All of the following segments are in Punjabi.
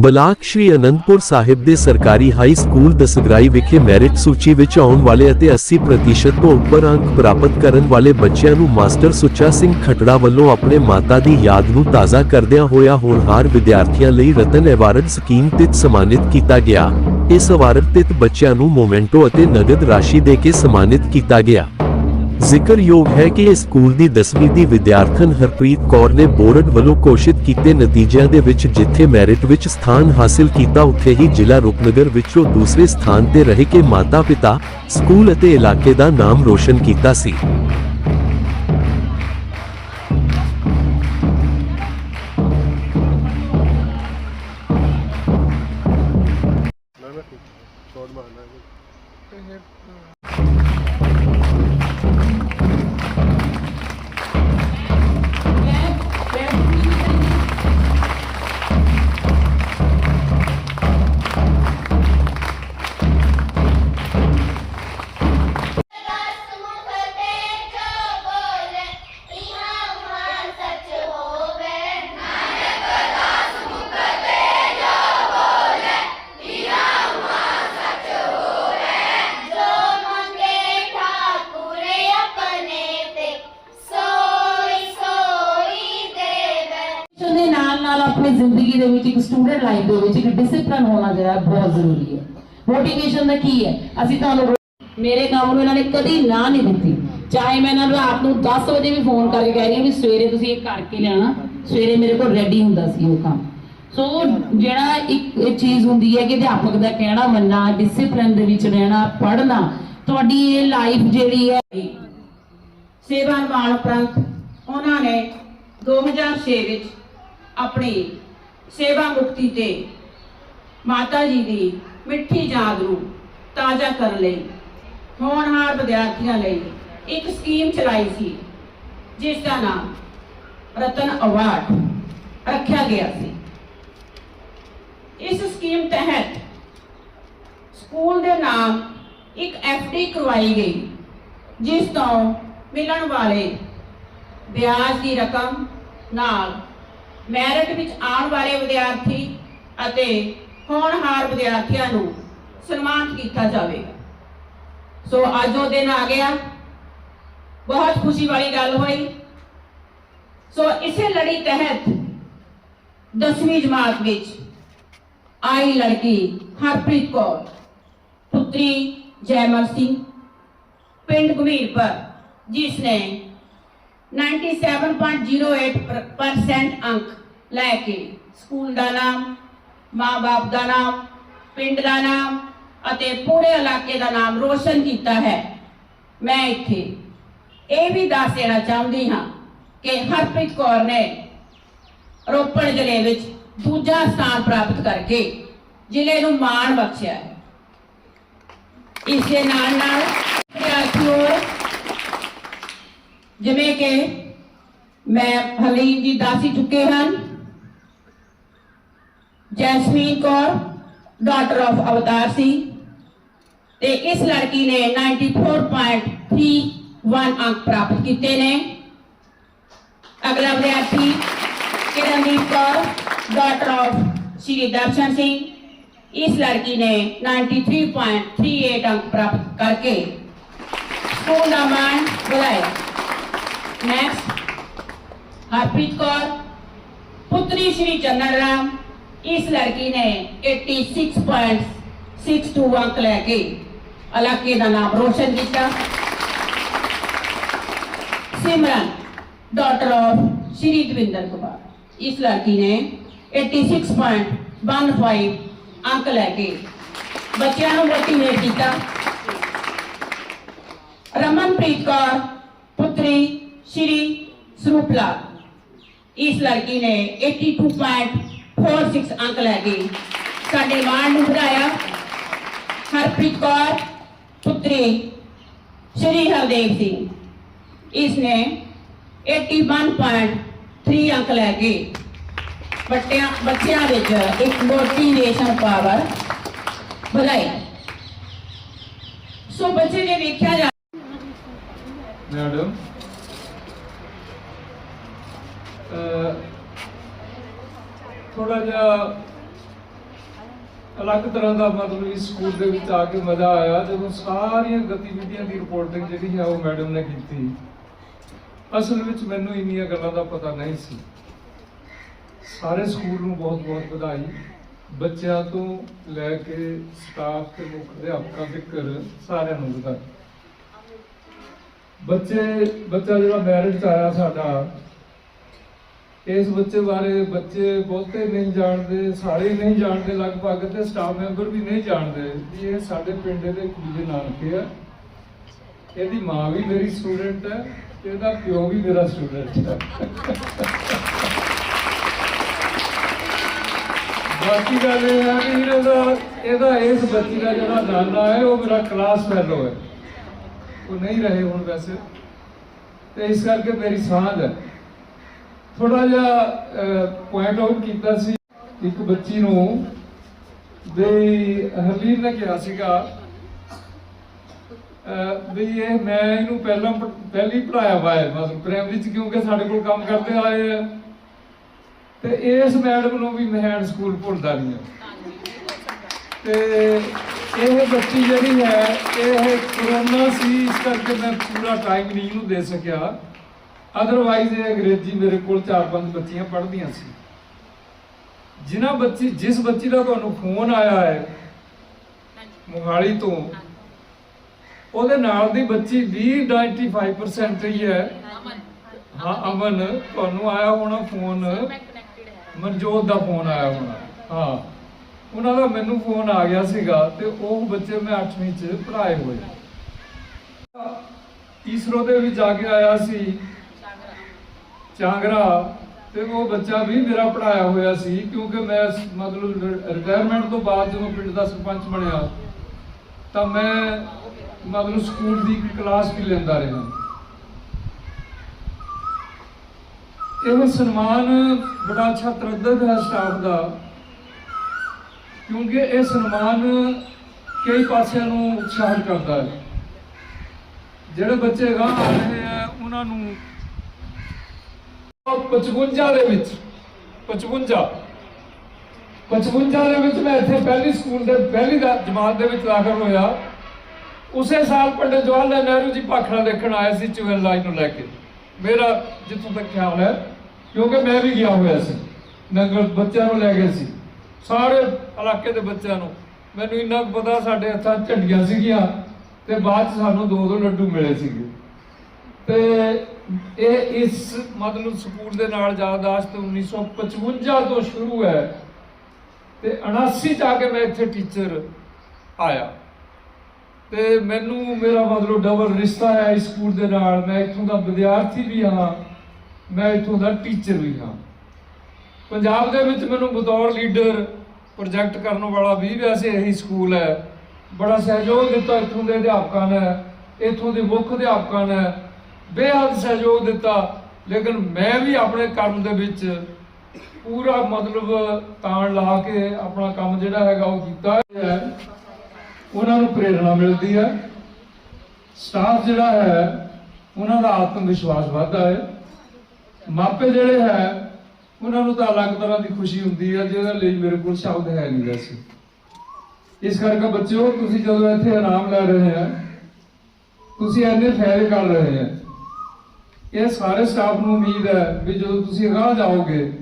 ਬਲਾਕ ਸ਼੍ਰੀ ਅਨੰਦਪੁਰ ਸਾਹਿਬ ਦੇ ਸਰਕਾਰੀ ਹਾਈ ਸਕੂਲ ਦਸਗਰਾਈ ਵਿਖੇ ਮੈਰਿਟ ਸੂਚੀ ਵਿੱਚ ਆਉਣ ਵਾਲੇ ਅਤੇ 80% ਤੋਂ ਉੱਪਰ ਅੰਕ ਪ੍ਰਾਪਤ ਕਰਨ ਵਾਲੇ ਬੱਚਿਆਂ ਨੂੰ ਮਾਸਟਰ ਸੁੱਚਾ ਸਿੰਘ ਖਟੜਾ ਵੱਲੋਂ ਆਪਣੇ ਮਾਤਾ ਦੀ ਯਾਦ ਨੂੰ ਤਾਜ਼ਾ ਕਰਦਿਆਂ ਹੋਇਆ ਹੋਣਹਾਰ ਵਿਦਿਆਰਥੀਆਂ ਲਈ ਰਤਨ ਐਵਾਰਡ ਸਕੀਮ ਤਹਿਤ ਸਨਮਾਨਿਤ ਕੀਤਾ ਗਿਆ। ਇਸ ਐਵਾਰਡ ਤਹਿਤ ਬੱਚਿਆਂ ਨੂੰ ਮੋਮੈਂਟੋ ਅਤੇ ਨਗਦ ਰਾਸ਼ੀ ਦੇ ਕੇ ਸਨਮਾਨਿਤ ਕੀਤਾ ਗਿਆ। ਜ਼ਿਕਰਯੋਗ ਹੈ ਕਿ ਇਸ ਸਕੂਲ ਦੀ 10ਵੀਂ ਦੀ ਵਿਦਿਆਰਥਣ ਹਰਪ੍ਰੀਤ ਕੌਰ ਨੇ ਬੋਰਡ ਵੱਲੋਂ ਘੋਸ਼ਿਤ ਕੀਤੇ ਨਤੀਜਿਆਂ ਦੇ ਵਿੱਚ ਜਿੱਥੇ ਮੈਰਿਟ ਵਿੱਚ ਸਥਾਨ ਹਾਸਿਲ ਕੀਤਾ, ਉੱਥੇ ਹੀ ਜ਼ਿਲ੍ਹਾ ਰੂਪਨਗਰ ਵਿੱਚੋਂ ਦੂਸਰੇ ਸਥਾਨ ਤੇ ਰਹਿ ਕੇ ਮਾਤਾ-ਪਿਤਾ, ਸਕੂਲ ਅਤੇ ਇਲਾਕੇ ਦਾ ਨਾਮ ਰੋਸ਼ਨ ਕੀਤਾ ਸੀ। ਦੇ ਵਿੱਚ ਇੱਕ ਸਟੂਡੈਂਟ ਲਾਈਫ ਦੇ ਵਿੱਚ ਇੱਕ ਡਿਸਪਲਿਨ ਹੋਣਾ ਜਿਹੜਾ ਬਹੁਤ ਜ਼ਰੂਰੀ ਹੈ। ਮੋਟੀਵੇਸ਼ਨ ਦਾ ਕੀ ਹੈ? ਅਸੀਂ ਤੁਹਾਨੂੰ ਮੇਰੇ ਕੰਮ ਨੂੰ ਇਹਨਾਂ ਨੇ ਕਦੀ ਨਾ ਨਹੀਂ ਦਿੱਤੀ। ਚਾਹੇ ਮੈਂ ਇਹਨਾਂ ਨੂੰ ਰਾਤ ਨੂੰ 10 ਵਜੇ ਵੀ ਫੋਨ ਕਰਕੇ ਕਹਿ ਰਹੀ ਹਾਂ ਵੀ ਸਵੇਰੇ ਤੁਸੀਂ ਇਹ ਕਰਕੇ ਲਿਆਣਾ ਸਵੇਰੇ ਮੇਰੇ ਕੋਲ ਰੈਡੀ ਹੁੰਦਾ ਸੀ ਉਹ ਕੰਮ। ਸੋ ਜਿਹੜਾ ਇੱਕ ਚੀਜ਼ ਹੁੰਦੀ ਹੈ ਕਿ ਅਧਿਆਪਕ ਦਾ ਕਹਿਣਾ ਮੰਨਣਾ ਡਿਸਪਲਿਨ ਦੇ ਵਿੱਚ ਰਹਿਣਾ, ਪੜ੍ਹਨਾ, ਤੁਹਾਡੀ ਇਹ ਲਾਈਫ ਜਿਹੜੀ ਹੈ ਸੇਵਾ ਨਿਭਾਉਣ ਉਪਰੰਤ ਉਹਨਾਂ ਨੇ 2006 ਵਿੱਚ ਆਪਣੀ ਸੇਵਾ ਮੁਕਤੀ ਤੇ। ਮਾਤਾ ਜੀ ਦੀ ਮਿੱਠੀ ਯਾਦ ਨੂੰ ਤਾਜ਼ਾ ਕਰਨ ਲਈ ਹੋਣਹਾਰ ਵਿਦਿਆਰਥੀਆਂ ਲਈ ਇੱਕ ਸਕੀਮ ਚਲਾਈ ਸੀ, ਜਿਸ ਦਾ ਨਾਮ ਰਤਨ ਅਵਾਰਡ ਰੱਖਿਆ ਗਿਆ ਸੀ। ਇਸ ਸਕੀਮ ਤਹਿਤ ਸਕੂਲ ਦੇ ਨਾਮ ਇੱਕ ਡੀ ਕਰਵਾਈ ਗਈ, ਜਿਸ ਤੋਂ ਮਿਲਣ ਵਾਲੇ ਵਿਆਜ ਦੀ ਰਕਮ ਨਾਲ ਮੈਰਿਟ ਵਿੱਚ ਆਉਣ ਵਾਲੇ ਵਿਦਿਆਰਥੀ ਅਤੇ ਹੋਣਹਾਰ ਵਿਦਿਆਰਥੀਆਂ ਨੂੰ ਸਨਮਾਨਿਤ ਕੀਤਾ ਜਾਵੇਗਾ। ਸੋ ਅੱਜ ਉਹ ਦਿਨ ਆ ਗਿਆ। ਬਹੁਤ ਖੁਸ਼ੀ ਵਾਲੀ ਗੱਲ ਹੋਈ। ਸੋ ਇਸੇ ਲੜੀ ਤਹਿਤ 10ਵੀਂ ਜਮਾਤ ਵਿੱਚ ਆਈ ਲੜਕੀ ਹਰਪ੍ਰੀਤ ਕੌਰ, ਪੁੱਤਰੀ ਜੈਮਲ ਸਿੰਘ, ਪਿੰਡ ਗੰਭੀਰਪੁਰ ਜਿਸ ਨੇ 97.08% ਅੰਕ ਲੈ ਕੇ ਸਕੂਲ ਦਾ ਨਾਮ, ਮਾਂ-ਬਾਪ ਦਾ ਨਾਮ, ਪਿੰਡ ਦਾ ਨਾਮ ਅਤੇ ਪੂਰੇ ਇਲਾਕੇ ਦਾ ਨਾਮ ਰੋਸ਼ਨ ਕੀਤਾ ਹੈ। ਮੈਂ ਇੱਥੇ ਇਹ ਵੀ ਦੱਸ ਦੇਣਾ ਚਾਹੁੰਦੀ ਹਾਂ ਕਿ ਹਰਪ੍ਰੀਤ ਕੌਰ ਨੇ ਰੋਪੜ ਜ਼ਿਲ੍ਹੇ ਵਿੱਚ ਦੂਜਾ ਸਥਾਨ ਪ੍ਰਾਪਤ ਕਰਕੇ ਜ਼ਿਲ੍ਹੇ ਨੂੰ ਮਾਣ ਬਖਸ਼ਿਆ ਹੈ। ਇਸ ਦੇ ਨਾਲ ਨਾਲ ਵਿਦਿਆਰਥੀਓ, ਜਿਵੇਂ ਕਿ ਮੈਂ ਹਲੀਮ ਜੀ ਦੱਸ ਹੀ ਚੁੱਕੇ ਹਨ ਜੈਸਮੀਨ ਕੌਰ ਡਾਟਰ ਆਫ ਅਵਤਾਰ ਸਿੰਘ ਤੇ ਇਸ ਲੜਕੀ ਨੇ 94.31 ਅੰਕ ਪ੍ਰਾਪਤ ਕੀਤੇ ਨੇ ਅਗਲਾ ਵਿਦਿਆਰਥੀ ਕਿਰਨਦੀਪ ਕੌਰ ਡਾਟਰ ਆਫ ਸ਼੍ਰੀ ਦਰਸ਼ਨ ਸਿੰਘ ਇਸ ਲੜਕੀ ਨੇ 93.38 ਅੰਕ ਪ੍ਰਾਪਤ ਕਰਕੇ ਸਕੂਲ ਦਾ ਮਾਣ ਵਧਾਇਆ ਨੈਕਸਟ ਹਰਪ੍ਰੀਤ ਕੌਰ ਪੁੱਤਰੀ ਸ਼੍ਰੀ ਚੰਨਨ इस लड़की ने 86.62 अंक लेके अलाके का नाम रोशन किया। Simran daughter of Shri Davinder Kumar. इस लड़की ने 86.15 अंक लेके बच्चों को मोटिवेट किया। रमनप्रीत कौर, पुत्री श्री सरूपला इस लड़की ने 82.15 46 ਅੰਕ ਲੈ ਗਈ ਸਾਡੇ ਵਾਰਡ ਨੂੰ ਵਧਾਇਆ। ਹਰਪ੍ਰੀਤ ਕੌਰ, ਪੁੱਤਰੀ, ਸ਼੍ਰੀ ਹਰਦੇਵ ਸਿੰਘ। ਇਸ ਨੇ 81.3 ਅੰਕ ਲੈ ਗਏ ਬੱਟਿਆਂ, ਬੱਚਿਆਂ ਵਿੱਚ ਇੱਕ ਮੋਟੀਵੇਸ਼ਨ ਪਾਵਰ ਵਧਾਈ। ਸੋ ਬੱਚੇ ਨੇ ਵੇਖਿਆ ਜਾ ਮੈਡਮ ਥੋੜਾ ਜਿਹਾ ਅਲੱਗ ਤਰ੍ਹਾਂ ਦਾ ਮਤਲਬ ਇਸ ਸਕੂਲ ਦੇ ਵਿੱਚ ਆ ਕੇ ਮਜ਼ਾ ਆਇਆ। ਜਦੋਂ ਸਾਰੀਆਂ ਗਤੀਵਿਧੀਆਂ ਦੀ ਰਿਪੋਰਟਿੰਗ ਜਿਹੜੀ ਹੈ ਉਹ ਮੈਡਮ ਨੇ ਕੀਤੀ। ਅਸਲ ਵਿੱਚ ਮੈਨੂੰ ਇੰਨੀਆਂ ਗੱਲਾਂ ਦਾ ਪਤਾ ਨਹੀਂ ਸੀ। ਸਾਰੇ ਸਕੂਲ ਨੂੰ ਬਹੁਤ ਬਹੁਤ ਵਧਾਈ। ਬੱਚਿਆਂ ਤੋਂ ਲੈ ਕੇ ਸਟਾਫ ਤੇ ਮੁੱਖ ਅਧਿਆਪਕਾਂ ਤੱਕ ਸਾਰਿਆਂ ਨੂੰ ਵਧਾਈ। ਬੱਚੇ, ਬੱਚਾ ਜਿਹੜਾ ਮੈਰਿਟ 'ਚ ਆਇਆ ਸਾਡਾ ਇਸ ਬੱਚੇ ਬਾਰੇ ਬੱਚੇ ਬਹੁਤੇ ਨਹੀਂ ਜਾਣਦੇ, ਸਾਰੇ ਨਹੀਂ ਜਾਣਦੇ ਲਗਭਗ ਤੇ ਸਟਾਫ ਮੈਂਬਰ ਵੀ ਨਹੀਂ ਜਾਣਦੇ ਵੀ ਇਹ ਸਾਡੇ ਪਿੰਡ ਦੇ ਕੁੜੀ ਦੇ ਨਾਨਕੇ ਆ। ਇਹਦੀ ਮਾਂ ਵੀ ਮੇਰੀ ਸਟੂਡੈਂਟ ਹੈ ਤੇ ਇਹਦਾ ਪਿਓ ਵੀ ਮੇਰਾ ਸਟੂਡੈਂਟ ਹੈ। ਬਾਕੀ ਗੱਲ ਇਹ ਹੈ ਕਿ ਇਹਦਾ ਇਹਦਾ ਇਸ ਬੱਚੀ ਦਾ ਜਿਹੜਾ ਨਾਨਾ ਹੈ, ਉਹ ਮੇਰਾ ਕਲਾਸ ਫੈਲੋ ਹੈ। ਉਹ ਨਹੀਂ ਰਹੇ ਹੁਣ ਵੈਸੇ। ਤੇ ਇਸ ਕਰਕੇ ਮੇਰੀ ਸਾਂਝ ਹੈ। ਥੋੜਾ ਜਿਹਾ ਪੁਆਇੰਟ ਆਊਟ ਕੀਤਾ ਸੀ ਇੱਕ ਬੱਚੀ ਨੂੰ ਵੀ ਹਰਲੀਨ ਨੇ ਕਿਹਾ ਸੀਗਾ ਅਹ ਵੀ ਇਹ ਮੈਂ ਇਹਨੂੰ ਪਹਿਲਾਂ ਪਹਿਲੀ ਪੜਾਇਆ ਵਾ ਹੈ ਪ੍ਰਾਇਮਰੀ ਚ ਕਿਉਂਕਿ ਸਾਡੇ ਕੋਲ ਕੰਮ ਕਰਦੇ ਆਏ ਆ। ਤੇ ਇਸ ਮੈਡਮ ਨੂੰ ਵੀ ਮਹਿਣ ਸਕੂਲ ਭੁੱਲਦਾ ਨਹੀਂ ਤੇ ਇਹ ਬੱਚੀ ਜਿਹੜੀ ਹੈ, ਇਹ ਕਰੋਨਾ ਸੀ, ਇਸ ਕਰਕੇ ਮੈਂ ਪੂਰਾ ਟਾਈਮ ਨਹੀਂ ਇਹਨੂੰ ਦੇ ਸਕਿਆ। ਅਦਰਵਾਈਜ਼ ਇਹ ਅੰਗਰੇਜ਼ੀ ਮੇਰੇ ਕੋਲ ਚਾਰ ਪੰਜ ਬੱਚੀਆਂ ਪੜ੍ਹਦੀਆਂ ਸੀ। ਜਿਨ੍ਹਾਂ ਬੱਚੀ ਜਿਸ ਬੱਚੀ ਦਾ ਤੁਹਾਨੂੰ ਫੋਨ ਆਇਆ ਹੈ ਮੋਹਾਲੀ ਤੋਂ ਉਹਦੇ ਨਾਲ ਦੀ ਬੱਚੀ ਵੀ 95% ਹੀ। ਹੈ ਹਾਂ ਅਮਨ ਤੁਹਾਨੂੰ ਆਇਆ ਹੋਣਾ ਫੋਨ ਮਨਜੋਤ ਦਾ ਫੋਨ ਆਇਆ ਹੋਣਾ। ਹਾਂ। ਉਹਨਾਂ ਦਾ ਮੈਨੂੰ ਫੋਨ ਆ ਗਿਆ ਸੀਗਾ ਤੇ ਉਹ ਬੱਚੇ ਮੈਂ 8ਵੀਂ ਚ ਪੜ੍ਹਾਏ ਹੋਏ। ਤੀਸਰੋ ਦੇ ਵਿੱਚ ਜਾ ਕੇ ਆਇਆ ਸੀ। ਚਾਂਗਰਾ ਤੇ ਉਹ ਬੱਚਾ ਵੀ ਮੇਰਾ ਪੜਾਇਆ ਹੋਇਆ ਸੀ ਕਿਉਂਕਿ ਮੈਂ ਮਤਲਬ ਰਿਟਾਇਰਮੈਂਟ ਤੋਂ ਬਾਅਦ ਜਦੋਂ ਪਿੰਡ ਦਾ ਸਰਪੰਚ ਬਣਿਆ ਤਾਂ ਮੈਂ ਮਤਲਬ ਸਕੂਲ ਦੀ ਕਲਾਸ ਵੀ ਲੈਂਦਾ ਰਿਹਾ। ਇਹ ਸਨਮਾਨ ਬੜਾ ਅੱਛਾ ਤਰੱਦਦ ਹੈ ਸਟਾਫ ਦਾ ਕਿਉਂਕਿ ਇਹ ਸਨਮਾਨ ਕਈ ਪਾਸਿਆਂ ਨੂੰ ਉਤਸ਼ਾਹਿਤ ਕਰਦਾ ਹੈ। ਜਿਹੜੇ ਬੱਚੇ ਗਾਂ ਆ ਰਹੇ ਆ ਉਹਨਾਂ ਨੂੰ 55 ਦੇ ਵਿੱਚ 55 55 ਦੇ ਵਿੱਚ ਮੈਂ ਇੱਥੇ ਪਹਿਲੀ ਸਕੂਲ ਦੇ, ਪਹਿਲੀ ਦਾ ਜਮਾਤ ਦੇ ਵਿੱਚ ਦਾਖਲ ਹੋਇਆ। ਉਸੇ ਸਾਲ ਪੰਡਿਤ ਜਵਾਹਰ ਲਾਲ ਨਹਿਰੂ ਜੀ ਭਾਖੜਾ ਦੇਖਣ ਆਏ ਸੀ ਚੁਵੈਲ ਲਾਈਨ ਨੂੰ ਲੈ ਕੇ। ਮੇਰਾ ਜਿੱਥੋਂ ਤੱਕ ਖਿਆਲ ਹੈ, ਕਿਉਂਕਿ ਮੈਂ ਵੀ ਗਿਆ ਹੋਇਆ ਸੀ। ਨਗਰ ਬੱਚਿਆਂ ਨੂੰ ਲੈ ਗਏ ਸੀ। ਸਾਰੇ ਇਲਾਕੇ ਦੇ ਬੱਚਿਆਂ ਨੂੰ। ਮੈਨੂੰ ਇੰਨਾ ਪਤਾ ਸਾਡੇ ਹੱਥਾਂ ਝੰਡੀਆਂ ਸੀਗੀਆਂ ਤੇ ਬਾਅਦ 'ਚ ਸਾਨੂੰ ਦੋ ਦੋ ਲੱਡੂ ਮਿਲੇ ਸੀਗੇ। ਤੇ ਇਹ ਇਸ ਮਤਲਬ ਸਕੂਲ ਦੇ ਨਾਲ ਯਾਦਾਸ਼ਤ 1955 ਤੋਂ ਸ਼ੁਰੂ ਹੈ ਤੇ 79 ਚ ਆ ਕੇ ਮੈਂ ਇੱਥੇ ਟੀਚਰ ਆਇਆ। ਤੇ ਮੈਨੂੰ ਮੇਰਾ ਮਤਲਬ ਡਬਲ ਰਿਸ਼ਤਾ ਹੈ ਇਸ ਸਕੂਲ ਦੇ ਨਾਲ। ਮੈਂ ਇੱਥੋਂ ਦਾ ਵਿਦਿਆਰਥੀ ਵੀ ਹਾਂ। ਮੈਂ ਇੱਥੋਂ ਦਾ ਟੀਚਰ ਵੀ ਹਾਂ। ਪੰਜਾਬ ਦੇ ਵਿੱਚ ਮੈਨੂੰ ਬਤੌਰ ਲੀਡਰ ਪ੍ਰੋਜੈਕਟ ਕਰਨ ਵਾਲਾ ਵੀ ਵੈਸੇ ਇਹੀ ਸਕੂਲ ਹੈ। ਬੜਾ ਸਹਿਯੋਗ ਦਿੱਤਾ ਇੱਥੋਂ ਦੇ ਅਧਿਆਪਕਾਂ ਨੇ। ਇੱਥੋਂ ਦੇ ਮੁੱਖ ਅਧਿਆਪਕਾਂ ਨੇ। ਬੇਹੱਦ ਸਹਿਯੋਗ ਦਿੱਤਾ। ਲੇਕਿਨ ਮੈਂ ਵੀ ਆਪਣੇ ਕੰਮ ਦੇ ਵਿੱਚ ਪੂਰਾ ਮਤਲਬ ਤਾਣ ਲਾ ਕੇ ਆਪਣਾ ਕੰਮ ਜਿਹੜਾ ਹੈਗਾ ਉਹ ਕੀਤਾ ਹੈ। ਉਹਨਾਂ ਨੂੰ ਪ੍ਰੇਰਣਾ ਮਿਲਦੀ ਹੈ। ਸਟਾਫ ਜਿਹੜਾ ਹੈ, ਉਹਨਾਂ ਦਾ ਆਤਮ ਵਿਸ਼ਵਾਸ ਵਧਦਾ ਹੈ। ਮਾਪੇ ਜਿਹੜੇ ਹੈ, ਉਹਨਾਂ ਨੂੰ ਤਾਂ ਅਲੱਗ ਤਰ੍ਹਾਂ ਦੀ ਖੁਸ਼ੀ ਹੁੰਦੀ ਹੈ, ਜਿਹਦੇ ਲਈ ਮੇਰੇ ਕੋਲ ਸ਼ਬਦ ਹੈ ਨਹੀਂ ਵੈਸੇ। ਇਸ ਕਰਕੇ ਬੱਚਿਓ, ਤੁਸੀਂ ਜਦੋਂ ਇੱਥੇ ਆਰਾਮ ਲੈ ਰਹੇ ਆ, ਤੁਸੀਂ ਇੰਨੇ ਫਾਇਦੇ ਕਰ ਰਹੇ ਆ। ਇਹ ਸਾਰੇ ਸਟਾਫ ਨੂੰ ਉਮੀਦ ਹੈ ਵੀ ਜਦੋਂ ਤੁਸੀਂ ਅਗਾਂਹ ਜਾਓਗੇ,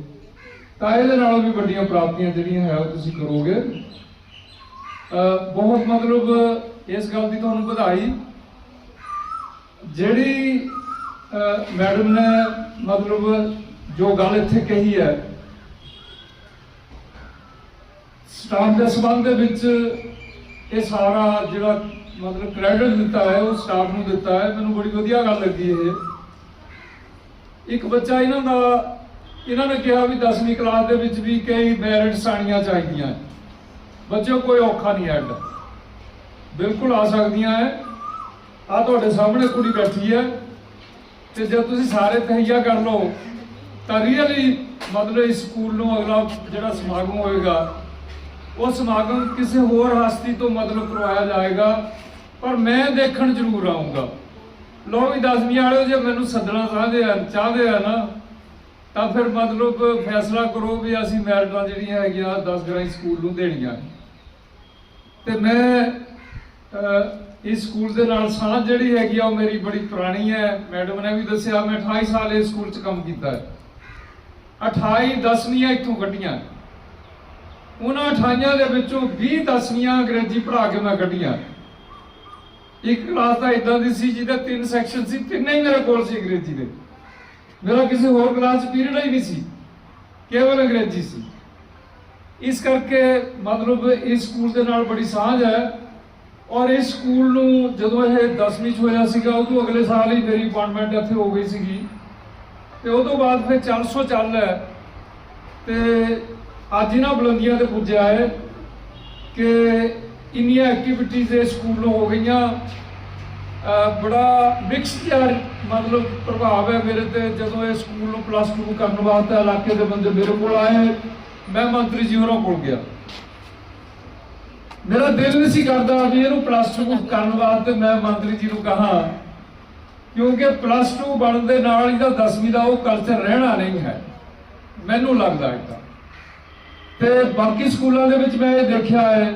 ਤਾਂ ਇਹਦੇ ਨਾਲੋਂ ਵੀ ਵੱਡੀਆਂ ਪ੍ਰਾਪਤੀਆਂ ਜਿਹੜੀਆਂ ਹੈ ਉਹ ਤੁਸੀਂ ਕਰੋਗੇ। ਬਹੁਤ ਮਤਲਬ ਇਸ ਗੱਲ ਦੀ ਤੁਹਾਨੂੰ ਵਧਾਈ। ਜਿਹੜੀ ਮੈਡਮ ਨੇ ਮਤਲਬ ਜੋ ਗੱਲ ਇੱਥੇ ਕਹੀ ਹੈ, ਸਟਾਫ ਦੇ ਸੰਬੰਧ ਦੇ ਵਿੱਚ ਇਹ ਸਾਰਾ ਜਿਹੜਾ ਮਤਲਬ ਕ੍ਰੈਡਿਟ ਦਿੱਤਾ ਹੈ, ਉਹ ਸਟਾਫ ਨੂੰ ਦਿੱਤਾ ਹੈ। ਮੈਨੂੰ ਬੜੀ ਵਧੀਆ ਗੱਲ ਲੱਗੀ ਇਹ। ਇੱਕ ਬੱਚਾ ਇਹਨਾਂ ਦਾ, ਇਹਨਾਂ ਨੇ ਕਿਹਾ ਵੀ 10ਵੀਂ ਕਲਾਸ ਦੇ ਵਿੱਚ ਵੀ ਕਈ ਮੈਰਿਟਸ ਆਣੀਆਂ ਚਾਹੀਦੀਆਂ। ਬੱਚਿਓ, ਕੋਈ ਔਖਾ ਨਹੀਂ ਐਡ। ਬਿਲਕੁਲ ਆ ਸਕਦੀਆਂ ਹੈ ਆ ਤੁਹਾਡੇ ਸਾਹਮਣੇ ਕੁੜੀ ਬੈਠੀ ਹੈ ਤੇ ਜੇ ਤੁਸੀਂ ਸਾਰੇ ਤਹਈਆ ਕਰ ਲਓ, ਤਾਂ ਰੀਅਲੀ ਮਤਲਬ ਇਸ ਸਕੂਲ ਨੂੰ ਅਗਲਾ ਜਿਹੜਾ ਸਮਾਗਮ ਹੋਏਗਾ, ਉਹ ਸਮਾਗਮ ਕਿਸੇ ਹੋਰ ਹਸਤੀ ਤੋਂ ਮਤਲਬ ਕਰਵਾਇਆ ਜਾਏਗਾ। ਪਰ ਮੈਂ ਦੇਖਣ ਜ਼ਰੂਰ ਆਉਂਗਾ ਨੌਵੀਂ ਦਸਵੀਂ ਵਾਲਿਓ ਜੇ ਮੈਨੂੰ ਸੱਦਣਾ ਚਾਹਦੇ ਆ ਚਾਹਦੇ ਆ ਨਾ, ਤਾਂ ਫਿਰ ਮਤਲਬ ਫੈਸਲਾ ਕਰੋ ਵੀ ਅਸੀਂ ਮੈਰਿਟਾਂ ਜਿਹੜੀਆਂ ਹੈਗੀਆਂ 10 ਗ੍ਰਾਈ ਸਕੂਲ ਨੂੰ ਦੇਣੀਆਂ ਤੇ ਮੈਂ ਇਸ ਸਕੂਲ ਦੇ ਨਾਲ ਸਾਂਝ ਜਿਹੜੀ ਹੈਗੀ ਆ, ਉਹ ਮੇਰੀ ਬੜੀ ਪੁਰਾਣੀ ਹੈ। ਮੈਡਮ ਨੇ ਵੀ ਦੱਸਿਆ, ਮੈਂ 28 ਸਾਲ ਇਸ ਸਕੂਲ 'ਚ ਕੰਮ ਕੀਤਾ ਹੈ। 28 ਦਸਵੀਆਂ ਇੱਥੋਂ ਕੱਢੀਆਂ। ਉਹਨਾਂ 28 ਦੇ ਵਿੱਚੋਂ 20 ਦਸਵੀਆਂ ਅੰਗਰੇਜ਼ੀ ਪੜ੍ਹਾ ਕੇ ਮੈਂ ਕੱਢੀਆਂ। ਇੱਕ ਕਲਾਸ ਤਾਂ ਇਦਾਂ ਦੀ ਸੀ ਜਿਹਦੇ ਤਿੰਨ ਸੈਕਸ਼ਨ ਸੀ, ਤਿੰਨੇ ਹੀ ਮੇਰੇ ਕੋਲ ਸੀ ਅੰਗਰੇਜ਼ੀ ਦੇ। ਮੇਰਾ ਕਿਸੇ ਹੋਰ ਕਲਾਸ 'ਚ ਪੀਰੀਅਡ ਹੀ ਨਹੀਂ ਸੀ, ਕੇਵਲ ਅੰਗਰੇਜ਼ੀ ਸੀ। ਇਸ ਕਰਕੇ ਮਤਲਬ ਇਸ ਸਕੂਲ ਦੇ ਨਾਲ ਬੜੀ ਸਾਂਝ ਹੈ ਔਰ ਇਸ ਸਕੂਲ ਨੂੰ ਜਦੋਂ ਇਹ 10ਵੀਂ ਚ ਹੋਇਆ ਸੀਗਾ ਉਦੋਂ ਅਗਲੇ ਸਾਲ ਹੀ ਮੇਰੀ ਅਪਾਇੰਟਮੈਂਟ ਇੱਥੇ ਹੋ ਗਈ ਸੀਗੀ। ਤੇ ਉਦੋਂ ਬਾਅਦ ਫਿਰ 400 ਚੱਲ ਹੈ। ਤੇ ਅੱਜ ਇਹਨਾਂ ਬੁਲੰਦੀਆਂ ਤੇ ਪੁੱਜਿਆ ਹੈ ਕਿ ਇੰਨੀਆਂ ਐਕਟੀਵਿਟੀਜ਼ ਇਹ ਸਕੂਲ ਨੂੰ ਹੋ ਗਈਆਂ। ਬੜਾ ਮਿਕਸ ਜਿਹਾ ਮਤਲਬ ਪ੍ਰਭਾਵ ਹੈ ਮੇਰੇ ਤੇ। ਜਦੋਂ ਇਹ ਸਕੂਲ ਨੂੰ ਪਲੱਸ 2 ਕਰਨ ਵਾਸਤੇ ਇਲਾਕੇ ਦੇ ਬੰਦੇ ਮੇਰੇ ਕੋਲ ਆਏ, ਮੈਂ ਮੰਤਰੀ ਜੀ ਹੋਰਾਂ ਕੋਲ ਗਿਆ। ਮੇਰਾ ਦਿਲ ਨਹੀਂ ਸੀ ਕਰਦਾ ਵੀ ਇਹਨੂੰ ਪਲੱਸ 2 ਕਰਨ ਵਾਸਤੇ ਮੈਂ ਮੰਤਰੀ ਜੀ ਨੂੰ ਕਹਾ। ਕਿਉਂਕਿ ਪਲੱਸ 2 ਬਣਨ ਦੇ ਨਾਲ ਇਹਦਾ 10ਵੀਂ ਦਾ ਉਹ ਕਲਚਰ ਰਹਿਣਾ ਨਹੀਂ ਹੈ। ਮੈਨੂੰ ਲੱਗਦਾ ਇਦਾਂ। ਤੇ ਬਾਕੀ ਸਕੂਲਾਂ ਦੇ ਵਿੱਚ ਮੈਂ ਇਹ ਦੇਖਿਆ ਹੈ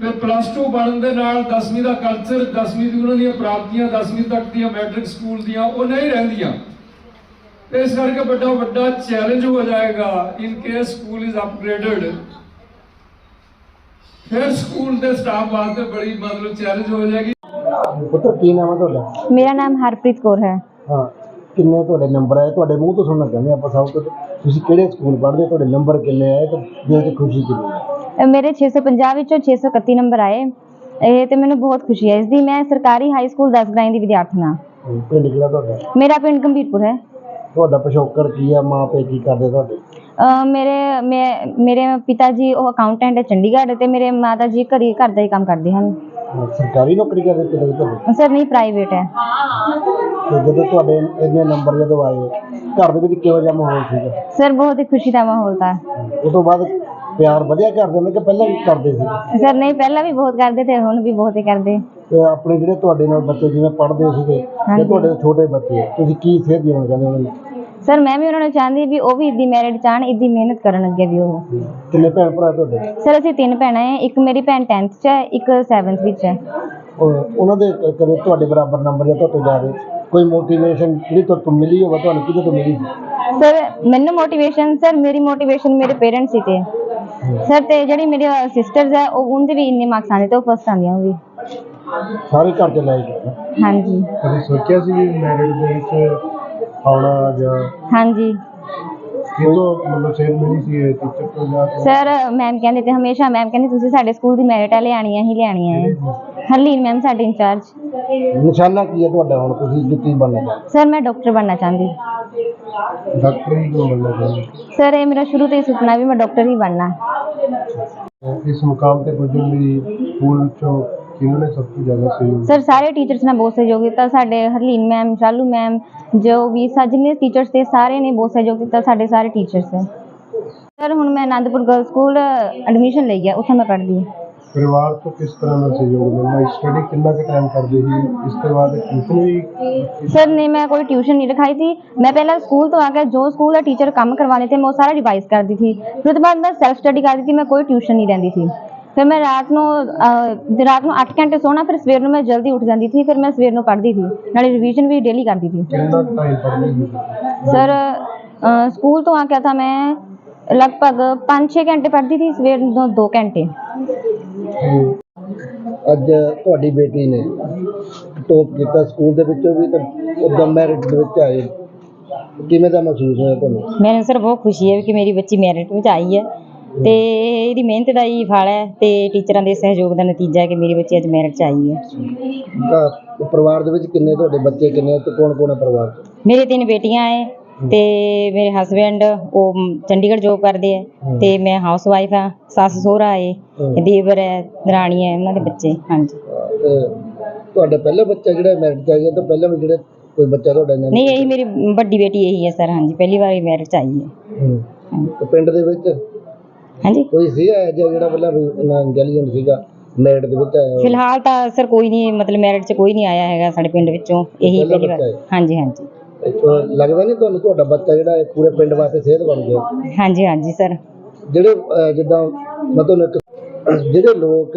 ਵੀ ਪਲੱਸ 2 ਬਣਨ ਦੇ ਨਾਲ 10ਵੀਂ ਦਾ ਕਲਚਰ 10ਵੀਂ ਦੀ ਉਹਨਾਂ ਦੀਆਂ ਪ੍ਰਾਪਤੀਆਂ 10ਵੀਂ ਤੱਕ ਦੀਆਂ ਮੈਟ੍ਰਿਕ ਸਕੂਲ ਦੀਆਂ ਉਹ ਨਹੀਂ ਰਹਿੰਦੀਆਂ। ਤੇ ਇਸ ਕਰਕੇ ਵੱਡਾ ਵੱਡਾ ਚੈਲੰਜ ਹੋ ਜਾਏਗਾ in case school is upgraded ਫਿਰ ਸਕੂਲ ਦੇ ਸਟਾਫ ਵਾਸਤੇ ਬੜੀ ਮਤਲਬ ਚੈਲੰਜ ਹੋ ਜਾਏਗੀ। ਪੁੱਤਰ ਕੀ ਨਾਮ ਹੈ ਤੁਹਾਡਾ? ਮੇਰਾ ਨਾਮ ਹਰਪ੍ਰੀਤ ਕੌਰ ਹੈ। ਹਾਂ ਕਿੰਨੇ ਤੁਹਾਡੇ ਨੰਬਰ ਆਏ? ਤੁਹਾਡੇ ਮੂੰਹ ਤੋਂ ਸੁਣਨਾ ਚਾਹੁੰਦੇ ਆਪਾਂ ਸਭ ਕੁਝ। ਤੁਸੀਂ ਕਿਹੜੇ ਸਕੂਲ ਪੜ੍ਹਦੇ? ਤੁਹਾਡੇ ਨੰਬਰ ਕਿੰਨੇ ਆਏ? ਤੇ ਦਿਲ ਖੁਸ਼ੀ ਕਿੰਨੀ ਹੈ? ਮੇਰੇ 650 ਵਿੱਚੋਂ 631 ਨੰਬਰ ਆਏ। ਇਹ ਤੇ ਮੈਨੂੰ ਬਹੁਤ ਖੁਸ਼ੀ ਹੈ। ਇਸ ਦੀ ਮੈਂ ਸਰਕਾਰੀ ਹਾਈ ਸਕੂਲ 10 ਗ੍ਰਾਈਂ ਦੀ ਵਿਦਿਆਰਥਣ ਹਾਂ। ਹਮ, ਪਿੰਡ ਕਿਹੜਾ ਤੁਹਾਡਾ? ਮੇਰਾ ਪਿੰਡ ਗੰਭੀਰਪੁਰ ਹੈ। ਤੁਹਾਡਾ ਪਿਛੋਕੜ ਕੀ ਆ? ਮਾਂ ਪਿਓ ਕੀ ਕਰਦੇ ਤੁਹਾਡੇ? ਮੇਰੇ ਮੈਂ- ਮੇਰੇ ਪਿਤਾ ਜੀ ਉਹ ਅਕਾਊਂਟੈਂਟ ਹੈ ਚੰਡੀਗੜ੍ਹ ਤੇ ਮੇਰੇ ਮਾਤਾ ਜੀ ਘਰੀ ਘਰ ਦਾ ਹੀ ਕੰਮ ਕਰਦੇ ਹਨ। ਸਰਕਾਰੀ ਨੌਕਰੀ ਕਰਦੇ ਜੀ ਤੁਹਾਡੇ? ਸਰ ਨਹੀਂ ਪ੍ਰਾਈਵੇਟ ਹੈ। ਤੇ ਜਦੋਂ ਤੁਹਾਡੇ ਇੰਨੇ ਨੰਬਰ ਜਦੋਂ ਆਏ ਘਰ ਦੇ ਵਿੱਚ ਕਿਹੋ ਜਿਹਾ ਮਾਹੌਲ ਸੀਗਾ? ਸਰ ਬਹੁਤ ਹੀ ਖੁਸ਼ੀ ਦਾ ਮਾਹੌਲ था ਉਸ ਤੋਂ ਬਾਅਦ ਪਿਆਰ ਵਧਿਆ ਕਰਦੇ ਨੇ ਕਿ ਪਹਿਲਾਂ ਵੀ ਕਰਦੇ ਸੀ? ਸਰ ਨਹੀਂ ਪਹਿਲਾਂ ਵੀ ਬਹੁਤ ਕਰਦੇ ਤੇ ਹੁਣ ਵੀ ਬਹੁਤ ਹੀ ਕਰਦੇ। ਤੇ ਆਪਣੇ ਜਿਹੜੇ ਤੁਹਾਡੇ ਨਾਲ ਬੱਚੇ ਜਿਵੇਂ ਪੜ੍ਹਦੇ ਸੀਗੇ ਤੇ। ਤੁਹਾਡੇ ਛੋਟੇ ਬੱਚੇ ਤੁਸੀਂ ਕੀ ਸੇਧ ਦੇਣਾ ਚਾਹੁੰਦੇ ਉਹਨਾਂ ਨੂੰ? ਸਰ ਮੈਂ ਵੀ ਉਹਨਾਂ ਨੂੰ ਚਾਹੁੰਦੀ ਵੀ ਉਹ ਵੀ ਇੱਦੀ ਮੈਰਿਟ ਚਾਹਣ ਇੱਦੀ ਮਿਹਨਤ ਕਰਨ ਅੱਗੇ ਵੀ ਉਹ। ਕਿੰਨੇ ਭੈਣ ਭਰਾ ਤੁਹਾਡੇ? ਸਰ ਅਸੀਂ ਤਿੰਨ ਭੈਣਾਂ ਹੈ ਇੱਕ ਮੇਰੀ ਭੈਣ 10th 'ਚ ਹੈ ਇੱਕ 7th ਵਿੱਚ ਹੈ। ਉਹ- ਉਹਨਾਂ ਦੇ ਕ- ਕਦੇ ਤੁਹਾਡੇ ਬਰਾਬਰ ਨੰਬਰ ਜਾਂ ਤੁਹਾਡੇ ਜ਼ਿਆਦਾ ਕੋਈ ਮੋਟੀਵੇਸ਼ਨ ਜਿਹੜੀ ਤੁਹਾਨੂੰ ਮਿਲੀ ਹੋਵੇ ਤੁਹਾਨੂੰ ਕਿਹਦੇ ਤੋਂ ਮਿਲੀ ਸਰ ਮੈਨੂੰ ਮੋਟੀਵੇਸ਼ਨ ਸਰ ਮੇਰੀ ਮੋਟੀਵੇਸ਼ਨ ਮੇਰੇ ਪੇਰੈਂਟਸ ਹੀ ਤੇ ਸਰ ਤੇ ਜਿਹੜੀ ਮੇਰੀ ਸਿਸਟਰਸ ਹੈ ਉਹ ਉਹਦੇ ਵੀ ਇੰਨੇ ਮਾਰਕਸ ਆਉਂਦੇ ਤੇ ਉਹ ਫਸਟ ਆਉਂਦੀਆਂ ਉਹ ਵੀ। ਸਾਰੇ ਘਰ ਚ ਲੈ ਗਏ ਹਾਂਜੀ। ਕਦੇ ਸੋਚਿਆ ਸੀ ਵੀ ਮੈਰਿਟ ਦੇ ਵਿੱਚ ਆਉਣਾ ਜਾਂ ਹਾਂਜੀ। ਕਿਦੋਂ ਮਤਲਬ ਸੇਧ ਮਿਲੀ ਸੀ ਟੀਚਰ ਤੋਂ ਜਾਂ ਸਰ ਮੈਮ ਕਹਿੰਦੇ ਤੇ ਹਮੇਸ਼ਾ ਮੈਮ ਕਹਿੰਦੇ ਤੁਸੀਂ ਸਾਡੇ ਸਕੂਲ ਦੀ ਮੈਰਿਟ ਆ ਲਿਆਣੀਆਂ ਹੀ ਲਿਆਣੀਆਂ ਹੈ ਹਰਲੀਨ ਮੈਮ ਸਾਡੇ ਇੰਚਾਰਜ। ਨਿਸ਼ਾਨਾ ਕੀ ਹੈ ਤੁਹਾਡਾ ਹੁਣ? ਤੁਸੀਂ ਕੀ ਬਣਨਾ ਚਾਹੁੰਦੇ ਸਰ ਮੈਂ ਡਾਕਟਰ ਬਣਨਾ ਚਾਹੁੰਦੀ। ਡਾਕਟਰੀ ਕਿਉਂ ਬਣਨਾ ਚਾਹੁੰਦੇ? ਸਰ ਇਹ ਮੇਰਾ ਸ਼ੁਰੂ ਤੋਂ ਹੀ ਸੁਪਨਾ ਵੀ ਮੈਂ ਡਾਕਟਰ ਹੀ ਬਣਨਾ। ਇਸ ਮੁਕਾਮ ਤੇ ਪੁੱਜਣ ਲਈ ਸਕੂਲ ਵਿੱਚੋਂ ਕਿਹਨਾਂ ਨੇ ਸਭ ਤੋਂ ਜ਼ਿਆਦਾ ਸਹਿਯੋਗ ਸਰ ਸਾਰੇ ਟੀਚਰਸ ਨੇ ਬਹੁਤ ਸਹਿਯੋਗ ਦਿੱਤਾ ਸਾਡੇ ਹਰਲੀਨ ਮੈਮ ਸ਼ਾਲੂ ਮੈਮ ਜੋ ਵੀ ਸਾ ਜਿੰਨੇ ਟੀਚਰਸ ਤੇ ਸਾਰੇ ਨੇ ਬਹੁਤ ਸਹਿਯੋਗ ਦਿੱਤਾ ਸਾਡੇ ਸਾਰੇ ਟੀਚਰਸ ਨੇ ਸਰ ਹੁਣ ਮੈਂ ਆਨੰਦਪੁਰ ਗਰਲ ਸਕੂਲ ਐਡਮਿਸ਼ਨ ਲਈ ਹੈ ਉੱਥੇ ਮੈਂ ਪੜ੍ਹਦੀ ਹਾਂ। ਪਰਿਵਾਰ ਤੋਂ ਕਿਸ ਤਰ੍ਹਾਂ ਦਾ ਸਹਿਯੋਗ ਮਿਲਦਾ ਸਟੱਡੀ ਕਿੰਨਾ ਕੁ ਟਾਈਮ ਕਰਦੇ ਸੀ ਇਸ ਤੋਂ ਬਾਅਦ ਟਿਊਸ਼ਨ ਵੀ ਸਰ ਨੇ ਮੈਂ ਕੋਈ ਟਿਊਸ਼ਨ ਨਹੀਂ ਰਖਾਈ थी मैं पहले स्कूल तो आकर जो स्कूल का टीचर काम करवाने थे मैं वो सारा रिवाइज करती थी फिर उसके बाद मैं सेल्फ स्टडी करती थी मैं कोई ट्यूशन नहीं रहती थी ਫਿਰ ਮੈਂ ਰਾਤ ਨੂੰ ਅਹ, ਰਾਤ ਨੂੰ 8 ਘੰਟੇ ਸੋਣਾ ਫਿਰ ਸਵੇਰ ਨੂੰ ਮੈਂ ਜਲਦੀ ਉੱਠ ਜਾਂਦੀ ਸੀ ਫਿਰ ਮੈਂ ਸਵੇਰ ਨੂੰ ਪੜ੍ਹਦੀ ਸੀ ਨਾਲੇ ਰਿਵੀਜ਼ਨ ਵੀ ਡੇਲੀ ਕਰਦੀ ਸੀ ਕਿੰਨਾ ਟਾਈਮ ਪੜ੍ਹਦੇ ਸੀ सर अ, स्कूल तो आके था मैं लगभग पाँच छः घंटे पढ़ती थी सवेर ਨੂੰ दो घंटे ਅੱਜ ਤੁਹਾਡੀ ਬੇਟੀ ਨੇ ਟੋਪ ਕੀਤਾ ਸਕੂਲ ਦੇ ਵਿੱਚੋਂ ਵੀ ਤੇ ਉਦਾਂ ਮੈਰਿਟ ਦੇ ਵਿੱਚ ਆਏ। ਕਿਵੇਂ ਦਾ ਮਹਿਸੂਸ ਹੋਇਆ ਤੁਹਾਨੂੰ? ਮੈਨੂੰ ਸਰ ਬਹੁਤ ਖੁਸ਼ੀ ਹੈ ਕਿ ਮੇਰੀ ਬੱਚੀ ਮੈਰਿਟ ਵਿੱਚ ਆਈ ਹੈ ਤੇ ਇਹਦੀ ਮਿਹਨਤ ਦਾ ਹੀ ਫਲ ਹੈ ਤੇ ਟੀਚਰਾਂ ਦੇ ਸਹਿਯੋਗ ਦਾ ਨਤੀਜਾ ਹੈ ਕਿ ਮੇਰੀ ਬੱਚੀ ਅੱਜ ਮੈਰਿਟ 'ਚ ਆਈ ਹੈ। ਤਾਂ ਪਰਿਵਾਰ ਦੇ ਵਿੱਚ ਕਿੰਨੇ ਤੁਹਾਡੇ ਬੱਚੇ ਕਿੰਨੇ ਤੇ ਕੌਣ ਕੌਣ ਹੈ ਪਰਿਵਾਰ 'ਚ? ਮੇਰੇ ਤਿੰਨ ਬੇਟੀਆਂ ਹੈ। ਤੇ ਮੇਰੇ ਹਸਬੈਂਡ ਉਹ ਚੰਡੀਗੜ੍ਹ ਜੋਬ ਕਰਦੇ ਹੈ। ਤੇ ਮੈਂ ਹਾਊਸ ਵਾਈਫ ਹਾਂ ਸੱਸ ਸਹੁਰਾ ਹਮ। ਦੇਵਰ ਹੈ ਦਰਾਣੀ ਹੈ ਉਹਨਾਂ ਦੇ ਬੱਚੇ ਹਾਂਜੀ। ਤੇ ਤੁਹਾਡਾ ਪਹਿਲਾ ਬੱਚਾ ਜਿਹੜਾ ਮੈਰਿਟ 'ਚ ਆਇਆ ਤਾਂ ਪਹਿਲਾਂ ਵੀ ਜਿਹੜੇ ਕੋਈ ਬੱਚਾ ਤੁਹਾਡਾ ਇਹਨਾਂ ਨਹੀਂ ਇਹੀ ਮੇਰੀ ਵੱਡੀ ਬੇਟੀ ਇਹੀ ਹੈ ਸਰ ਹਾਂਜੀ ਪਹਿਲੀ ਵਾਰ ਮੈਰਿਟ 'ਚ ਆਈ ਹੈ। ਹੂੰ। ਤੇ ਪਿੰਡ ਦੇ ਵਿੱਚ? ਹਾਂਜੀ। ਕੋਈ ਸੀ ਜਿਹੜਾ ਪਹਿਲਾਂ ਇੰਟੈਲੀਜੈਂਟ ਸੀਗਾ ਮੈਰਿਟ ਦੇ ਵਿੱਚ ਆਇਆ ਹੋਇਆ? ਫਿਲਹਾਲ ਤਾਂ ਸਰ ਕੋਈ ਨਹੀਂ ਮਤਲਬ ਮੈਰਿਟ 'ਚ ਕੋਈ ਨਹੀਂ ਆਇਆ ਹੈਗਾ ਸਾਡੇ ਪਿੰਡ ਵਿੱਚੋਂ ਇਹੀ ਪਹਿਲਾ ਪਹਿਲੀ ਵਾਰ। ਬੱਚਾ ਹੈ। ਹਾਂਜੀ ਹਾਂਜੀ। ਲੱਗਦਾ ਨਹੀਂ ਤੁਹਾਨੂੰ ਤੁਹਾਡਾ ਬੱਚਾ ਜਿਹੜਾ ਹੈ ਪੂਰੇ ਪਿੰਡ ਵਾਸਤੇ ਸਿਹਤ ਬਣ ਗਿਆ? ਹਾਂਜੀ ਹਾਂਜੀ ਸਰ। ਜਿਹੜੇ ਅਹ, ਜਿੱਦਾਂ ਮੈਂ ਤੁਹਾਨੂੰ ਇੱਕ ਜਿਹੜੇ ਲੋਕ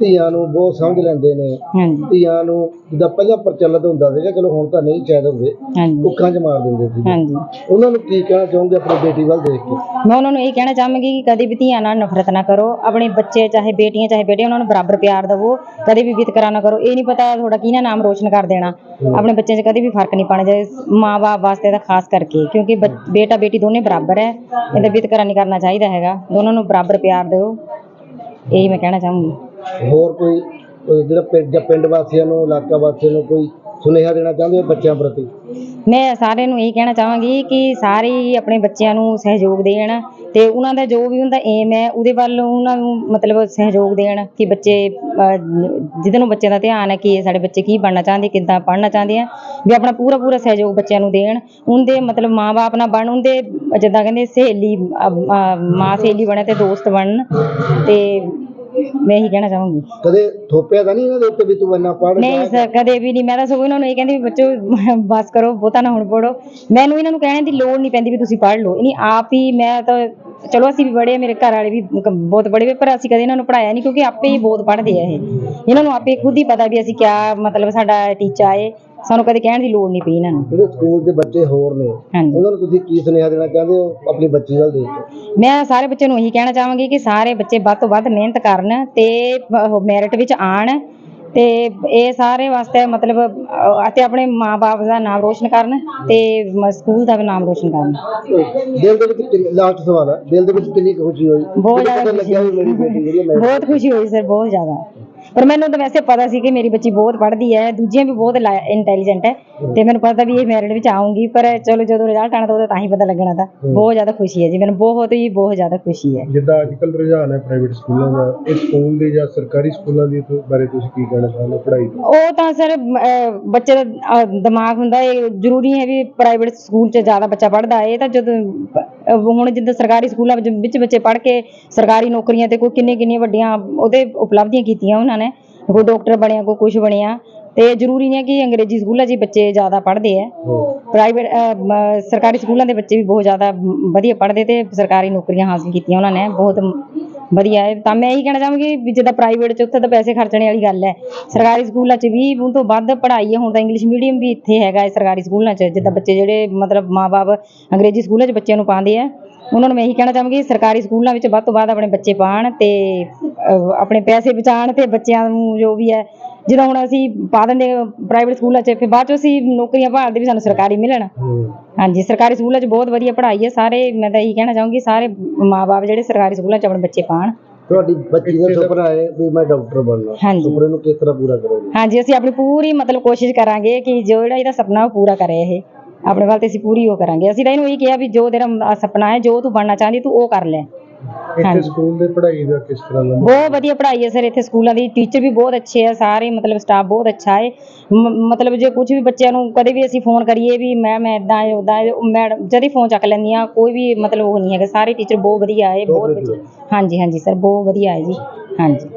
ਧੀਆਂ ਨੂੰ ਬਹੁਤ ਸਮਝ ਲੈਂਦੇ ਨੇ। ਹਾਂਜੀ। ਧੀਆਂ ਨੂੰ ਜਿੱਦਾਂ ਪਹਿਲਾਂ ਪ੍ਰਚਲਿਤ ਹੁੰਦਾ ਸੀਗਾ ਚਲੋ ਹੁਣ ਤਾਂ ਨਹੀਂ ਸ਼ਾਇਦ ਹੋਵੇ ਹਾਂਜੀ। ਕੁੱਖਾਂ 'ਚ ਮਾਰ ਦਿੰਦੇ ਸੀ। ਹਾਂਜੀ। ਉਹਨਾਂ ਨੂੰ ਕੀ ਕਹਿਣਾ ਚਾਹੋਗੇ ਆਪਣੀ ਬੇਟੀ ਵੱਲ ਦੇਖ ਕੇ? ਮੈਂ ਉਹਨਾਂ ਨੂੰ ਇਹ ਕਹਿਣਾ ਚਾਹਾਂਗੀ ਕਿ ਕਦੇ ਵੀ ਧੀਆਂ ਨਾਲ ਨਫ਼ਰਤ ਨਾ ਕਰੋ। ਆਪਣੇ ਬੱਚੇ ਚਾਹੇ ਬੇਟੀਆਂ ਚਾਹੇ ਬੇਟੇ ਉਹਨਾਂ ਨੂੰ ਬਰਾਬਰ ਪਿਆਰ ਦਿਵੋ। ਕਦੇ ਵੀ ਵਿਤਕਰਾ ਨਾ ਕਰੋ। ਇਹ ਨਹੀਂ ਪਤਾ ਤੁਹਾਡਾ ਕਿਹਨੇ ਨਾਮ ਰੋਸ਼ਨ ਕਰ ਦੇਣਾ। ਆਪਣੇ ਬੱਚਿਆਂ 'ਚ ਕਦੇ ਵੀ ਫ਼ਰਕ ਨਹੀਂ ਪਾਉਣਾ। ਚਾਹੀਦਾ ਮਾਂ-ਬਾਪ ਵਾਸਤੇ ਤਾਂ ਖਾਸ ਕਰਕੇ ਕਿਉਂਕਿ ਬੇਟਾ ਬੇਟੀ ਦੋਨੇ ਬਰਾਬਰ ਹੈ। ਇਹਦਾ ਵਿਤਕਰਾ ਨਹੀਂ ਕਰਨਾ ਚਾਹੀਦਾ ਹੈਗਾ। ਦੋਨਾਂ ਨੂੰ ਬਰਾਬਰ ਪਿਆਰ ਦਿਓ। ਇਹੀ ਮੈਂ ਕਹਿਣਾ ਚਾਹੂੰਗੀ। ਹੋਰ ਕੋਈ ਕੋਈ ਜਿਹੜਾ ਪਿੰਡ ਜਾਂ ਪਿੰਡ ਵਾਸੀਆਂ ਨੂੰ, ਇਲਾਕਾ ਵਾਸੀਆਂ ਨੂੰ ਕੋਈ ਸੁਨੇਹਾ ਦੇਣਾ ਚਾਹੁੰਦੇ ਹੋ ਬੱਚਿਆਂ ਪ੍ਰਤੀ? ਮੈਂ ਸਾਰਿਆਂ ਨੂੰ ਇਹ ਕਹਿਣਾ ਚਾਹਾਂਗੀ ਕਿ ਸਾਰੇ ਹੀ ਆਪਣੇ ਬੱਚਿਆਂ ਨੂੰ ਸਹਿਯੋਗ ਦੇਣ ਤੇ ਉਹਨਾਂ ਦਾ ਜੋ ਵੀ ਹੁੰਦਾ ਏਮ ਹੈ, ਉਹਦੇ ਵੱਲ ਉਹਨਾਂ ਨੂੰ ਮਤਲਬ ਸਹਿਯੋਗ ਦੇਣ ਕਿ ਬੱਚੇ ਜਿਹਦੇ ਨੂੰ ਬੱਚਿਆਂ ਦਾ ਧਿਆਨ ਹੈ ਕਿ ਸਾਡੇ ਬੱਚੇ ਕੀ ਬਣਨਾ ਚਾਹੁੰਦੇ, ਕਿੱਦਾਂ ਪੜ੍ਹਨਾ ਚਾਹੁੰਦੇ ਆ, ਵੀ ਆਪਣਾ ਪੂਰਾ ਪੂਰਾ ਸਹਿਯੋਗ ਬੱਚਿਆਂ ਨੂੰ ਦੇਣ। ਉਹਦੇ ਮਤਲਬ ਮਾਂ-ਬਾਪ ਨਾਲ ਬਣ ਉਹਦੇ ਜਿੱਦਾਂ ਕਹਿੰਦੇ ਸਹੇਲੀ ਮਾਂ ਸਹੇਲੀ ਬਣੇ ਤੇ ਦੋਸਤ ਬਣਨ ਤੇ ਮੈਂ ਇਹੀ ਕਹਿਣਾ ਚਾਹੂੰਗੀ। ਕਦੇ ਥੋਪਿਆ ਤਾਂ ਨਹੀਂ ਇਹਨਾਂ ਦੇ ਉੱਤੇ ਵੀ ਤੂੰ ਇੰਨਾ ਪੜ੍ਹ ਨਹੀਂ ਸਰ ਕਦੇ ਵੀ ਨਹੀਂ। ਮੈਂ ਤਾਂ ਸਗੋਂ ਇਹਨਾਂ ਨੂੰ ਇਹ ਕਹਿੰਦੀ ਵੀ ਬੱਚੋ ਬਸ ਕਰੋ ਬਹੁਤਾ ਨਾ ਹੁਣ ਪੜੋ ਮੈਨੂੰ ਇਹਨਾਂ ਨੂੰ ਕਹਿਣ ਦੀ ਲੋੜ ਨਹੀਂ ਪੈਂਦੀ ਵੀ ਤੁਸੀਂ ਪੜ੍ਹ ਲਓ। ਨਹੀਂ ਆਪ ਹੀ ਮੈਂ ਤਾਂ ਚਲੋ ਅਸੀਂ ਵੀ ਬੜੇ ਮੇਰੇ ਘਰ ਵਾਲੇ ਵੀ ਕ- ਬਹੁਤ ਬੜੇ ਵੇ ਪਰ ਅਸੀਂ ਕਦੇ ਇਹਨਾਂ ਨੂੰ ਪੜਾਇਆ ਨਹੀਂ ਕਿਉਂਕਿ ਆਪੇ ਹੀ ਬਹੁਤ ਪੜ੍ਹਦੇ ਆ ਇਹ। ਇਹਨਾਂ ਨੂੰ ਆਪੇ ਖੁਦ ਹੀ ਪਤਾ ਵੀ ਅਸੀਂ ਕਿਆ ਮਤਲਬ ਸਾਡਾ ਟੀਚਾ ਹੈ ਸਾਨੂੰ ਕਦੇ ਕਹਿਣ ਦੀ ਲੋੜ ਨਹੀਂ ਪਈ ਇਹਨਾਂ ਨੂੰ। ਜਿਹੜੇ ਸਕੂਲ ਦੇ ਬੱਚੇ ਹੋਰ ਨੇ ਹਾਂਜੀ। ਉਹਨਾਂ ਨੂੰ ਤੁਸੀਂ ਕੀ ਸੁਨੇਹਾ ਦੇਣਾ ਚਾਹੁੰਦੇ ਹੋ ਆਪਣੀ ਬੱਚੀ ਵੱਲ ਦੇਖ ਕੇ? ਮੈਂ ਸਾਰੇ ਬੱਚਿਆਂ ਨੂੰ ਇਹੀ ਕਹਿਣਾ ਚਾਹਾਂਗੀ ਕਿ ਸਾਰੇ ਬੱਚੇ ਵੱਧ ਤੋਂ ਵੱਧ ਮਿਹਨਤ ਕਰਨ ਤੇ ਮੈਰਿਟ ਵਿੱਚ ਆਣ ਤੇ ਇਹ ਸਾਰੇ ਵਾਸਤੇ ਮਤਲਬ ਅਹ, ਅਤੇ ਆਪਣੇ ਮਾਪੇ ਦਾ ਨਾਮ ਰੋਸ਼ਨ ਕਰਨ ਤੇ ਮ- ਸਕੂਲ ਦਾ ਵੀ ਨਾਮ ਰੋਸ਼ਨ ਕਰਨ। ਦਿਲ ਦੇ ਵਿੱਚ ਲਾਸਟ ਸਵਾਲ ਹੈ ਦਿਲ ਦੇ ਵਿੱਚ ਕਿੰਨੀ ਕੁ ਖੁਸ਼ੀ ਹੋਈ? ਬਹੁਤ ਜਦੋਂ ਜ਼ਿਆਦਾ ਪਤਾ ਲੱਗਿਆ ਵੀ ਮੇਰੀ ਬੇਟੀ ਜਿਹੜੀ ਹੈ ਮੈਂ ਬਹੁਤ ਖੁਸ਼ੀ ਹੋਈ ਸਰ ਬਹੁਤ ਜ਼ਿਆਦਾ। ਪਰ ਮੈਨੂੰ ਤਾਂ ਵੈਸੇ ਪਤਾ ਸੀ ਕਿ ਮੇਰੀ ਬੱਚੀ ਬਹੁਤ ਪੜ੍ਹਦੀ ਹੈ ਦੂਜੀਆਂ ਵੀ ਬਹੁਤ ਇੰਟੈਲੀਜੈਂਟ ਹੈ ਤੇ ਮੈਨੂੰ ਪਤਾ ਵੀ ਇਹ ਮੈਰਿਟ ਵਿੱਚ ਆਉਂਗੀ ਪਰ ਚਲੋ ਜਦੋਂ ਰਿਜ਼ਲਟ ਆਣਾ ਤਾਂ ਉਹਦਾ ਤਾਂ ਹੀ ਪਤਾ ਲੱਗਣਾ ਤਾਂ। ਬਹੁਤ ਜ਼ਿਆਦਾ ਖੁਸ਼ੀ ਹੈ ਜੀ ਮੈਨੂੰ ਬਹੁਤ ਹੀ ਬਹੁਤ ਜ਼ਿਆਦਾ ਖੁਸ਼ੀ ਹੈ। ਜਿੱਦਾਂ ਅੱਜ ਕੱਲ੍ਹ ਰੁਝਾਨ ਹੈ ਪ੍ਰਾਈਵੇਟ ਸਕੂਲਾਂ ਦਾ ਇਹ ਸਕੂਲ ਦੇ ਜਾਂ ਸਰਕਾਰੀ ਸਕੂਲਾਂ ਦੀ ਬਾਰੇ ਤੁਸੀਂ ਕੀ ਕਹਿਣਾ ਚਾਹੁੰਦੇ ਹੋ ਪੜ੍ਹਾਈ ਉਹ ਤਾਂ ਸਰ ਬੱਚੇ ਦਾ ਦਿਮਾਗ ਹੁੰਦਾ ਇਹ ਜ਼ਰੂਰੀ ਹੈ ਵੀ ਪ੍ਰਾਈਵੇਟ ਸਕੂਲ 'ਚ ਜ਼ਿਆਦਾ ਬੱਚਾ ਪੜ੍ਹਦਾ ਹੈ। ਇਹ ਤਾਂ ਜਦੋਂ ਹੁਣ ਜਿੱਦਾਂ ਸਰਕਾਰੀ ਸਕੂਲਾਂ ਵਿੱਚ ਬੱਚੇ ਪੜ੍ਹ ਕੇ ਸਰਕਾਰੀ ਨੌਕਰੀਆਂ ਤੇ ਕੋਈ ਕਿੰਨੇ ਕਿੰਨੀਆਂ ਵੱਡੀਆਂ ਉਹਦੇ ਉਪਲਬਧੀਆਂ ਕੀਤੀਆਂ ਉਹਨਾਂ ਨੇ ਕੋਈ ਡਾਕਟਰ ਬਣਿਆ ਕੋਈ ਕੁਝ ਬਣਿਆ। ਤੇ ਜ਼ਰੂਰੀ ਨਹੀਂ ਹੈ ਕਿ ਅੰਗਰੇਜ਼ੀ ਸਕੂਲਾਂ 'ਚ ਹੀ ਬੱਚੇ ਜ਼ਿਆਦਾ ਪੜ੍ਹਦੇ ਆ। ਪ੍ਰਾਈਵੇਟ ਸਰਕਾਰੀ ਸਕੂਲਾਂ ਦੇ ਬੱਚੇ ਵੀ ਬਹੁਤ ਜ਼ਿਆਦਾ ਮ, ਵਧੀਆ ਪੜ੍ਹਦੇ ਤੇ ਸਰਕਾਰੀ ਨੌਕਰੀਆਂ ਹਾਸਲ ਕੀਤੀਆਂ ਉਹਨਾਂ ਨੇ। ਬਹੁਤ ਮ- ਵਧੀਆ ਹੈ। ਤਾਂ ਮੈਂ ਇਹੀ ਕਹਿਣਾ ਚਾਹਾਂਗੀ ਵੀ ਜਿੱਦਾਂ ਪ੍ਰਾਈਵੇਟ 'ਚ ਉੱਥੇ ਤਾਂ ਪੈਸੇ ਖਰਚਣੇ ਵਾਲੀ ਗੱਲ ਹੈ। ਸਰਕਾਰੀ ਸਕੂਲਾਂ 'ਚ ਵੀ ਉਹ ਤੋਂ ਵੱਧ ਪੜ੍ਹਾਈ ਹੈ। ਹੁਣ ਤਾਂ ਇੰਗਲਿਸ਼ ਮੀਡੀਅਮ ਵੀ ਇੱਥੇ ਹੈਗਾ ਹੈ ਸਰਕਾਰੀ ਸਕੂਲਾਂ 'ਚ। ਜਿੱਦਾਂ ਬੱਚੇ ਜਿਹੜੇ ਮਤਲਬ ਮਾਪੇ ਅੰਗਰੇਜ਼ੀ ਸਕੂਲਾਂ 'ਚ ਬੱਚਿਆਂ ਨੂੰ ਪਾਉਂਦੇ ਆ ਉਹਨਾਂ ਨੂੰ ਮੈਂ ਇਹੀ ਕਹਿਣਾ ਚਾਹਾਂਗੀ ਸਰਕਾਰੀ ਸਕੂਲਾਂ ਵਿੱਚ ਵੱਧ ਤੋਂ ਵੱਧ ਆਪਣੇ ਬੱਚੇ ਪਾਣ ਤੇ ਆਪਣੇ ਪੈਸੇ ਬਚਾਉਣ ਤੇ ਬੱਚਿਆਂ ਨੂੰ ਜੋ ਵੀ ਹੈ ਜਦੋਂ ਹੁਣ ਅਸੀਂ ਪਾ ਦਿੰਦੇ ਪ੍ਰਾਈਵੇਟ ਸਕੂਲਾਂ 'ਚ ਫਿਰ ਬਾਅਦ 'ਚ ਅਸੀਂ ਨੌਕਰੀਆਂ ਭਾਲਦੇ ਵੀ ਸਾਨੂੰ ਸਰਕਾਰੀ ਮਿਲਣ। ਹਾਂਜੀ ਸਰਕਾਰੀ ਸਕੂਲਾਂ 'ਚ ਬਹੁਤ ਵਧੀਆ ਪੜ੍ਹਾਈ ਹੈ ਸਾਰੇ ਮੈਂ ਤਾਂ ਇਹੀ ਕਹਿਣਾ ਚਾਹੂੰਗੀ ਸਾਰੇ ਮਾਪੇ ਜਿਹੜੇ ਸਰਕਾਰੀ ਸਕੂਲਾਂ 'ਚ ਆਪਣੇ ਬੱਚੇ ਪਾਣ। ਤੁਹਾਡੀ ਬੱਚੀ ਦਾ ਸੁਪਨਾ ਹੈ ਵੀ ਮੈਂ ਡਾਕਟਰ ਬਣਨਾ। ਸੁਪਨੇ ਨੂੰ ਕਿਸ ਤਰ੍ਹਾਂ ਪੂਰਾ ਕਰੋਗੇ? ਹਾਂਜੀ ਅਸੀਂ ਆਪਣੀ ਪੂਰੀ ਮਤਲਬ ਕੋਸ਼ਿਸ਼ ਕਰਾਂਗੇ ਕਿ ਜੋ ਜਿਹੜਾ ਇਹਦਾ ਸੁਪਨਾ ਉਹ ਪੂਰਾ ਕਰੇ ਇਹ। ਆਪਣੇ ਵੱਲ ਤੇ ਅਸੀਂ ਪੂਰੀ ਉਹ ਕਰਾਂਗੇ। ਅਸੀਂ ਤਾਂ ਇਹਨੂੰ ਇਹ ਕਿਹਾ ਵੀ ਜੋ ਤੇਰਾ ਮ- ਸੁਪਨਾ ਹੈ ਜੋ ਤੂੰ ਬਣਨਾ ਚਾਹੁੰਦੀ ਤੂੰ ਉਹ ਕਰ ਲੈ। ਇੱਥੇ ਹਾਂਜੀ। ਸਕੂਲ ਦੇ ਪੜ੍ਹਾਈ ਦਾ ਕਿਸ ਤਰ੍ਹਾਂ ਦਾ ਬਹੁਤ ਵਧੀਆ ਪੜ੍ਹਾਈ ਹੈ ਸਰ ਇੱਥੇ ਸਕੂਲਾਂ ਦੀ। ਟੀਚਰ ਵੀ ਬਹੁਤ ਅੱਛੇ ਆ ਸਾਰੇ ਮਤਲਬ ਸਟਾਫ ਬਹੁਤ ਅੱਛਾ ਹੈ। ਮ- ਮਤਲਬ ਜੇ ਕੁਝ ਵੀ ਬੱਚਿਆਂ ਨੂੰ ਕਦੇ ਵੀ ਅਸੀਂ ਫੋਨ ਕਰੀਏ ਵੀ ਮੈਮ ਇਦਾਂ ਹੈ ਉਦਾਂ ਹੈ ਮੈਡਮ ਜਦ ਹੀ ਫੋਨ ਚੱਕ ਲੈਂਦੀਆਂ ਕੋਈ ਵੀ ਮਤਲਬ ਉਹ ਨਹੀਂ ਹੈਗਾ। ਸਾਰੇ ਟੀਚਰ ਬਹੁਤ ਵਧੀਆ ਹੈ ਬਹੁਤ ਵਧੀਆ। ਹਾਂਜੀ ਹਾਂਜੀ ਸਰ ਬਹੁਤ ਵਧੀਆ ਹੈ ਜੀ। ਹਾਂਜੀ।